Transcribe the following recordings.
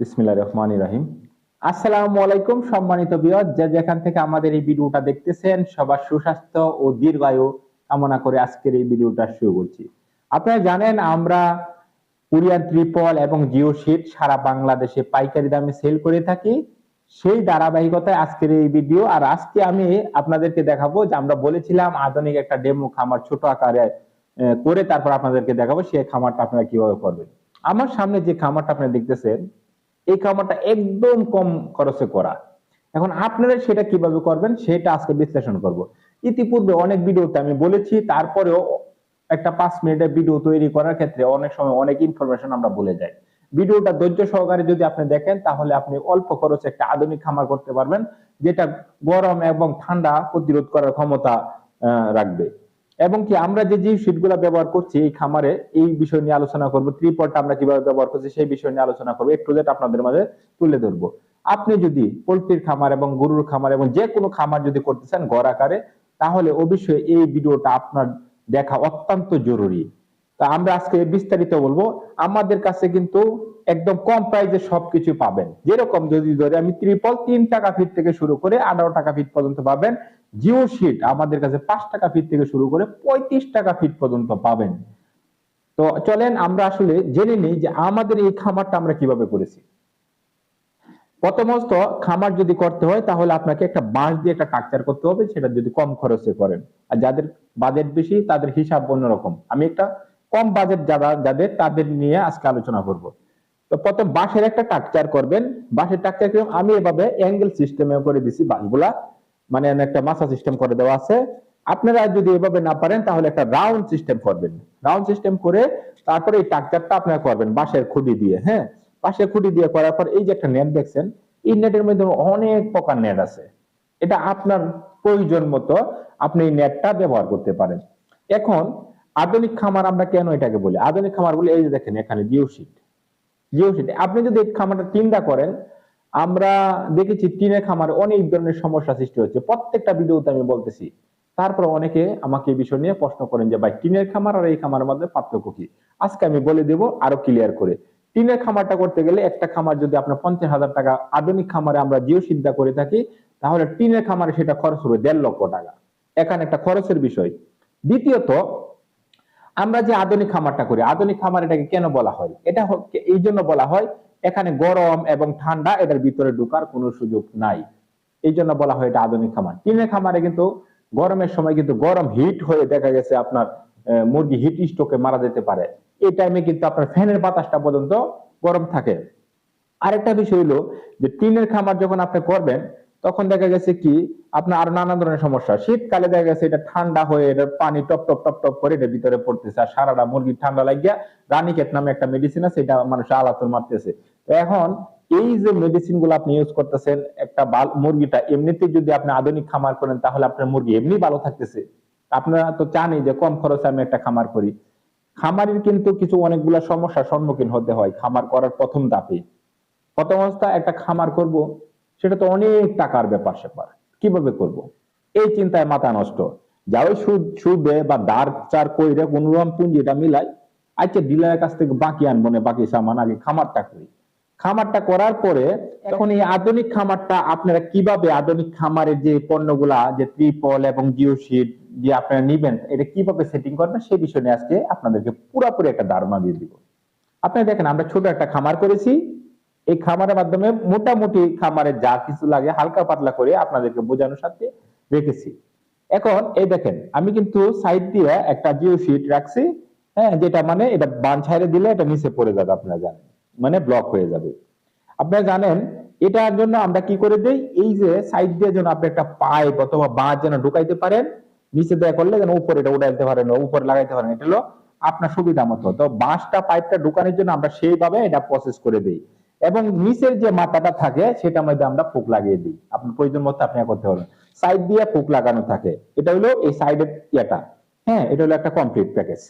বিসমিল্লাহ রহমান রাহিম। আসসালামু আলাইকুম সম্মানিত বিয়দ যে যেখান থেকে আমাদের এই ভিডিওটা দেখতেছেন, সবার সুস্বাস্থ্য ও দীর্ঘায়ু কামনা করে আজকের এই ভিডিওটা শুরু করছি। আপনারা জানেন, আমরা কুরিয়ান ত্রিপল এবং জিও শিট সারা বাংলাদেশে পাইকারি দামে সেল করে থাকি। সেই ধারাবাহিকতায় আজকের এই ভিডিও, আর আজকে আমি আপনাদেরকে দেখাবো যে আমরা বলেছিলাম আধুনিক একটা ডেমো খামার ছোট আকারে করে তারপর আপনাদেরকে দেখাবো সেই খামারটা আপনারা কীভাবে করবেন। আমার সামনে যে খামারটা আপনি দেখতেছেন এই খামারটা একদম কম খরচে করা। এখন আপনারা সেটা কীভাবে করবেন সেটা আজকে বিশ্লেষণ করব। ইতিপূর্বে অনেক ভিডিওতে আমি বলেছি, তারপরেও একটা পাঁচ মিনিটের ভিডিও তৈরি করার ক্ষেত্রে অনেক সময় অনেক ইনফরমেশন আমরা ভুলে যাই। ভিডিওটা ধৈর্য সহকারে যদি আপনি দেখেন, তাহলে আপনি অল্প খরচে একটা আধুনিক খামার করতে পারবেন, যেটা গরম এবং ঠান্ডা প্রতিরোধ করার ক্ষমতা রাখবে। এবং কি আমরা যে যে শীটগুলো ব্যবহার করছি এই খামারে, এই বিষয় নিয়ে আলোচনা করব ত্রিপলটা আমরা কীভাবে ব্যবহার করছি সেই বিষয় নিয়ে আলোচনা করব, একটু যেটা আপনাদের মাঝে তুলে ধরবো। আপনি যদি পোল্ট্রির খামার এবং গরুর খামার এবং যে কোনো খামার যদি করতে চান গড় আকারে, তাহলে অবশ্যই এই ভিডিওটা আপনার দেখা অত্যন্ত জরুরি। তা আমরা আজকে বিস্তারিত বলব, আমাদের কাছে কিন্তু একদম কম প্রাইসে সবকিছু পাবেন। যেরকম যদি ধরে আমি ত্রিপল তিন টাকা ফিট থেকে শুরু করে আঠারো টাকা ফিট পর্যন্ত পাবেন। জিও শিট আমাদের কাছে পাঁচ টাকা ফিট থেকে শুরু করে পঁয়ত্রিশ টাকা ফিট পর্যন্ত পাবেন। তো চলেন আমরা আসলে জেনে নিই যে আমাদের এই খামারটা আমরা কীভাবে করেছি। প্রথমত খামার যদি করতে হয় তাহলে আপনাকে একটা বাঁশ দিয়ে একটা কাকচার করতে হবে, সেটা যদি কম খরচে করেন। আর যাদের বাজেট বেশি তাদের হিসাব অন্যরকম। আমি একটা কম বাজেট যারা, যাদের তাদের নিয়ে আজকে আলোচনা করব। তো প্রথম বাঁশের একটা টাকচার করবেন। বাঁশের টাকচার আমি এভাবে অ্যাঙ্গেল সিস্টেমে করে দিছি বাঁশগুলা। মানে একটা মাসা সিস্টেম করে দেওয়া আছে। আপনারা যদি এভাবে না পারেন, তাহলে একটা রাউন্ড সিস্টেম করবেন। রাউন্ড সিস্টেম করে তারপরে এই টাকচারটা আপনারা করবেন বাঁশের খুঁটি দিয়ে হ্যাঁ? বাঁশের খুঁটি দিয়ে করার পর এই যে একটা নেট দেখছেন, এই নেটের মধ্যে অনেক প্রকার নেট আছে। এটা আপনার প্রয়োজন মতো আপনি এই নেটটা ব্যবহার করতে পারেন। এখন আধুনিক খামার আমরা কেন এটাকে বলি? আধুনিক খামার বলি এই যে দেখেন, এখানে জিও শিট জিও শিট আপনি যদি খামারটা টিনটা করেন আমরা দেখেছি টিনের খামারে অনেক ধরনের সমস্যা সৃষ্টি হচ্ছে প্রত্যেকটা ভিডিওতে আমি বলতেছি। তারপর অনেকে আমাকে এই বিষয় নিয়ে প্রশ্ন করেন যে, ভাই, টিনের খামার আর এই খামারের মধ্যে পার্থক্য কি? আজকে আমি বলে দেব আরও ক্লিয়ার করে। টিনের খামারটা করতে গেলে একটা খামার যদি আপনার পঞ্চাশ হাজার টাকা আধুনিক খামারে আমরা জিও সিদ্ধা করে থাকি, তাহলে টিনের খামারে সেটা খরচ হবে দেড় লক্ষ টাকা। এখানে একটা খরচের বিষয়। দ্বিতীয়ত, আমরা যে আধুনিক খামারটা করি, আধুনিক খামার এটাকে কেন বলা হয়? এটা এই জন্য বলা হয় এখানে গরম এবং ঠান্ডা এটার ভিতরে ঢুকার কোনো সুযোগ নাই। এই জন্য বলা হয় এটা আধুনিক খামার। টিনের খামারে কিন্তু গরমের সময় কিন্তু গরম হিট হয়ে দেখা গেছে আপনার মুরগি হিট স্টোকে মারা যেতে পারে। এই টাইমে কিন্তু আপনার ফ্যানের বাতাসটা পর্যন্ত গরম থাকে। আরেকটা বিষয় হলো যে টিনের খামার যখন আপনি করবেন তখন দেখা গেছে কি, আপনার আরও নানা ধরনের সমস্যা। শীতকালে দেখা গেছে এটা ঠান্ডা হয়ে এটা পানি টপ টপ টপ টপ করে এটার ভিতরে পড়তেছে। আর সারাটা মুরগির ঠান্ডা লাগিয়া রানিকেট নামে একটা মেডিসিন আছে, এটা মানুষ আলাতর মারতেছে। এখন এই যে মেডিসিনগুলো আপনি ইউজ করতেছেন, একটা মুরগিটা এমনিতেই যদি আপনি আধুনিক খামার করেন, তাহলে আপনার মুরগি এমনি ভালো থাকতেছে। আপনারা তো জানি যে কম খরচে আমি একটা খামার করি। খামারের কিন্তু কিছু অনেকগুলা সমস্যার সম্মুখীন হতে হয় খামার করার প্রথম ধাপে। প্রথম অবস্থা একটা খামার করব সেটা তো অনেক টাকার ব্যাপার স্যাপার। কীভাবে করব? এই চিন্তায় মাথা নষ্ট। যা ওই সুদ, সুদে বা দাঁড় চার কইরে কোন রকম পুঁজিটা মিলাই আজকে ডিলারের কাছ থেকে বাকি আনব না, বাকি সামান, আগে খামারটা করি। খামারটা করার পরে এখন এই আধুনিক খামারটা আপনারা কীভাবে আধুনিক খামারের যে পণ্যগুলা, যে ত্রিপল এবং জিও শিট যে আপনারা নিবেন, এটা কীভাবে সেটিং করবেন, সেই বিষয় নিয়ে আজকে আপনাদেরকে পুরোপুরি একটা ধারণা দিয়ে দিব। আপনারা দেখেন আমরা ছোট একটা খামার করেছি। এই খামারের মাধ্যমে মোটামুটি খামারে যা কিছু লাগে, হালকা পাতলা করে আপনাদেরকে বোঝানোর সাথে রেখেছি। এখন এই দেখেন, আমি কিন্তু সাইড দিয়ে একটা জিও শিট রাখছি হ্যাঁ যেটা মানে এটা বান ছাইড়ে দিলে এটা নিচে পড়ে যাবে, আপনারা জানেন। মানে ব্লক হয়ে যাবে। আপনারা জানেন, এটার জন্য আমরা কি করে দেই? এই যে সাইড দিয়ে যেন আপনি একটা পাইপ অথবা বাঁশ যেন ঢুকাইতে পারেন, নিচে দেয়া করলে যেন উপরে এটা উঠাইতে পারেন, উপরে লাগাইতে পারেন, এটা হলো আপনার সুবিধা মতো। তো বাঁশটা পাইপটা ঢুকানোর জন্য আমরা সেইভাবে এটা প্রসেস করে দিই। এবং নিচের যে মাথাটা থাকে, সেটার মধ্যে আমরা ফুক লাগিয়ে দিই। আপনার প্রয়োজন মতো আপনি করতে পারবেন সাইড দিয়ে ফুক লাগানো থাকে। এটা হলো এই সাইডের ইয়েটা। হ্যাঁ এটা হলো একটা কমপ্লিট প্যাকেজ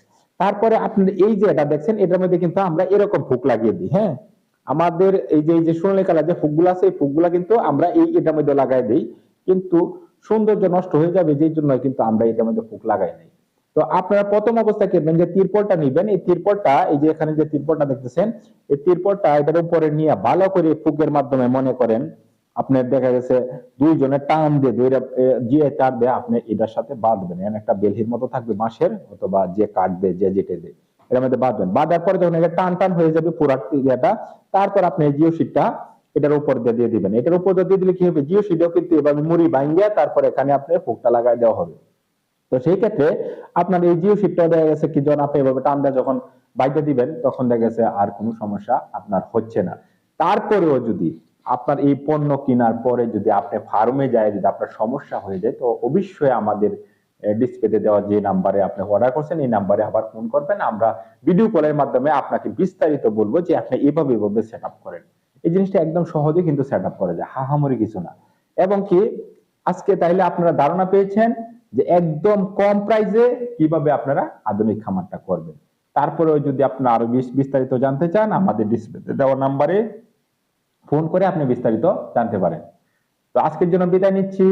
তারপরে আপনি এই যে এটা দেখছেন, এটার মধ্যে কিন্তু আমরা এরকম ফুক লাগিয়ে দিই হ্যাঁ? আমাদের এই যে এই যে সোনালী কালার যে ফুকগুলো আছে, এই ফুকগুলা কিন্তু আমরা এই এটার মধ্যে লাগাই দিই। কিন্তু সৌন্দর্য নষ্ট হয়ে যাবে, যেই জন্য কিন্তু আমরা এটার মধ্যে ফুক লাগাই নাই। তো আপনারা প্রথম অবস্থায় কিনবেন যে তিরপলটা নিবেন, এই তিরপলটা, এই যে এখানে যে তিরপলটা দেখতেছেন, এই তিরপলটা এটার উপরে নিয়ে ভালো করে ফুকের মাধ্যমে মনে করেন, আপনার দেখা গেছে দুইজনে টান দিয়ে দুইটা যে তার দিয়ে আপনি এটার সাথে বাঁধবেন। এখানে একটা বেলহির মতো থাকবে বাঁশের, অথবা যে কাঠ দিয়ে, যে যেটে দিয়ে এর মধ্যে বাঁধবেন। বাঁধার পরে যখন এটা টান টান হয়ে যাবে পুরা ইয়েটা, তারপর আপনি জিও শিটটা এটার উপর দিয়ে দিয়ে দিবেন। এটার উপর দিয়ে দিলে কি হবে? জিও শিটও কিন্তু এভাবে মুড়ি ভাঙ্গিয়া তারপর এখানে আপনি ফুকটা লাগাই দেওয়া হবে। তো সেই ক্ষেত্রে আপনার এই জিও শিটটা দেখা গেছে কি যখন আপনি এভাবে টান দেওয়া যখন বাইতে দিবেন, তখন দেখা গেছে আর কোনো সমস্যা আপনার হচ্ছে না। তারপরেও যদি আপনার এই পণ্য কেনার পরে যদি আপনি ফার্মে যায়, যদি আপনার সমস্যা হয়ে যায়, তো অবশ্যই আমাদের ডিসপ্লেতে দেওয়া যে নাম্বারে আপনি অর্ডার করছেন, এই নাম্বারে আবার ফোন করবেন। আমরা ভিডিও কলের মাধ্যমে আপনাকে বিস্তারিত বলব যে আপনি এভাবে এভাবে সেট করেন। এই জিনিসটা একদম সহজে কিন্তু সেট করা যায়, হাহামরি কিছু না। এবং কি, আজকে তাইলে আপনারা ধারণা পেয়েছেন যে একদম কম প্রাইসে কীভাবে আপনারা আধুনিক খামারটা করবেন। তারপরে যদি আপনারা আরও বিস্তারিত জানতে চান, আমাদের ডিসপ্লে দেওয়া নাম্বারে ফোন করে আপনি বিস্তারিত জানতে পারেন। তো আজকের জন্য বিদায় নিচ্ছি।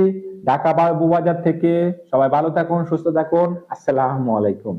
ঢাকা বাবু বাজার থেকে সবাই ভালো থাকুন, সুস্থ থাকুন। আসসালামু আলাইকুম।